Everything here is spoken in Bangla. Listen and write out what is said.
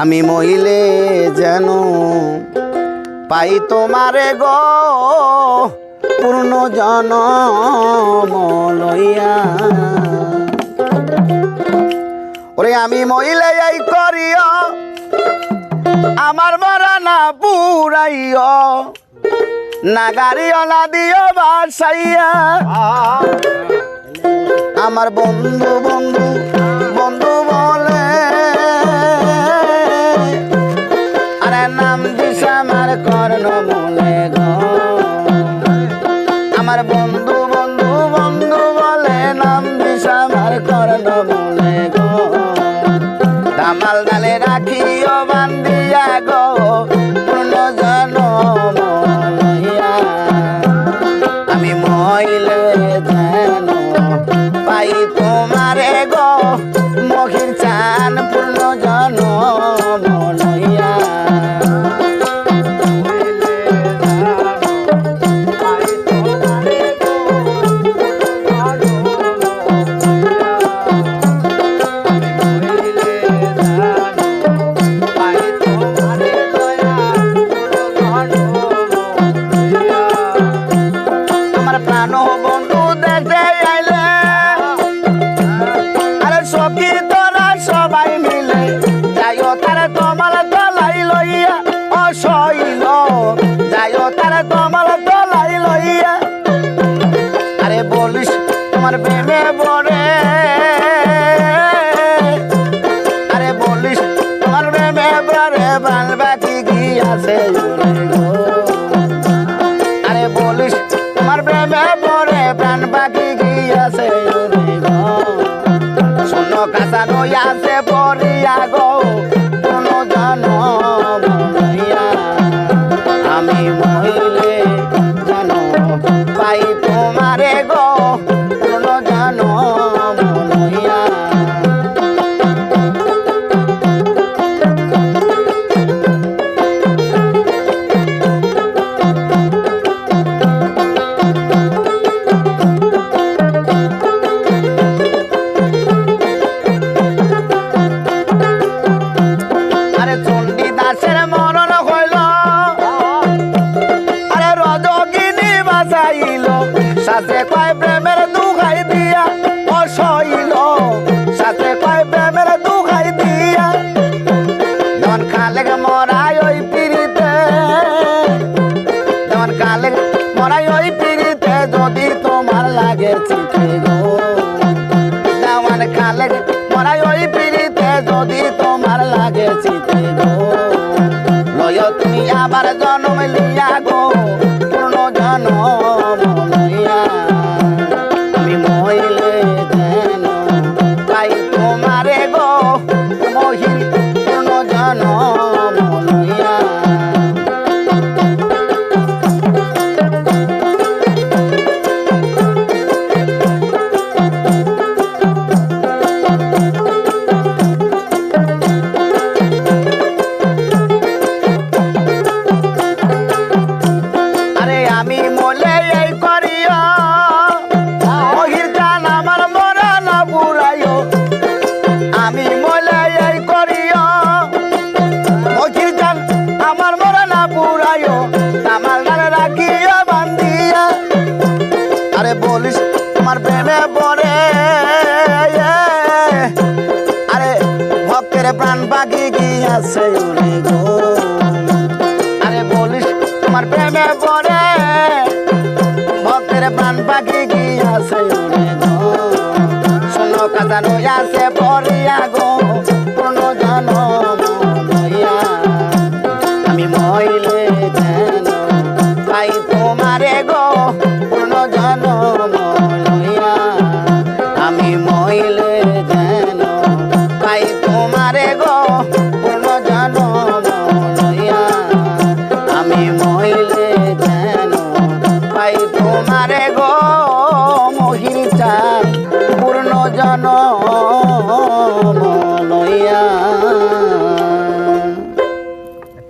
আমি মহিলে যেন পাই তোমারে গো পূর্ণ জনম লইয়া। ওরে আমি মহিলে এই করিও আমার মরা না পুরাইও না গাড়িও না দিও বাসাইয়া। আমার বন্ধু বন্ধু আমার কর্ণ মূলে তোমার প্রেমে পড়ে। আরে বলিস তোমার প্রেমে পড়ে বাল বাকি গিয়াছে আরে বলিস তোমার প্রেমে পড়ে, প্রাণ পাখি গিয়াছে শোনো কাঁচা নইয়াছে পড়িয়া গো, কোনো জন আমি মহিলে চণ্ডী মরণ হইল। আরে রজগিনী বাসাইল সাথে কয় প্রেমের দুখাই দিয়া অসইল। সাথে কয় প্রেমের দুখাই দিয়া। যেমন কালেক মরাই ওই পিড়িতে যেমন কালেক মরাই ওই পিড়িতে, যদি তোমার লাগে চিঠি গো। যেমন মরাই ওই পিড়িতে, যদি তোমার লাগে চিঠি বলিস তোমার প্রেমে পড়ে আরে, ভক্তের প্রাণ পাখি গিয়াছে উড়ে গো আরে বলিস তোমার প্রেমে পড়ে, ভক্তের প্রাণ পাখি গিয়াছে উড়ে গো শোনো, কথা নইয়াছে পড়িয়া গো পূর্ণ জন লইয়া আমি মইলে পাই তোমারে গো